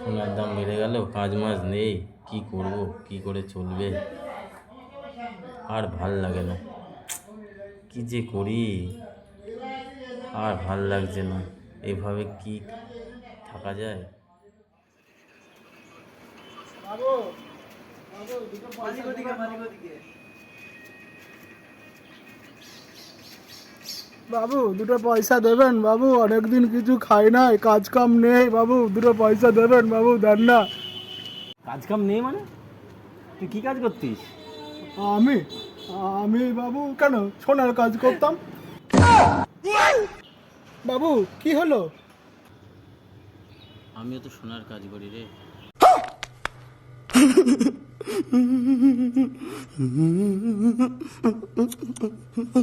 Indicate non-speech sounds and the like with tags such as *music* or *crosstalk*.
সোনার দাম বেড়ে গেল, কাজ মাজ নেই, কি করব, কি করে চলবে? আর ভালো লাগে না। কি যে করি? আর ভালো লাগছে না। এভাবে কি থাকা যায়? বাবু দুটো পয়সা দেবেন বাবু অনেকদিন কিছু খাই নাই কাজ কাম নেই বাবু দুটো পয়সা দেবেন বাবু দেন না। কাজ কাম নেই মানে? তুই কি কাজ করতিস? আমি? আমি বাবু কেন? সোনার কাজ করতাম। বাবু কি হলো? আমিও তো সোনার কাজ করি রে। *laughs*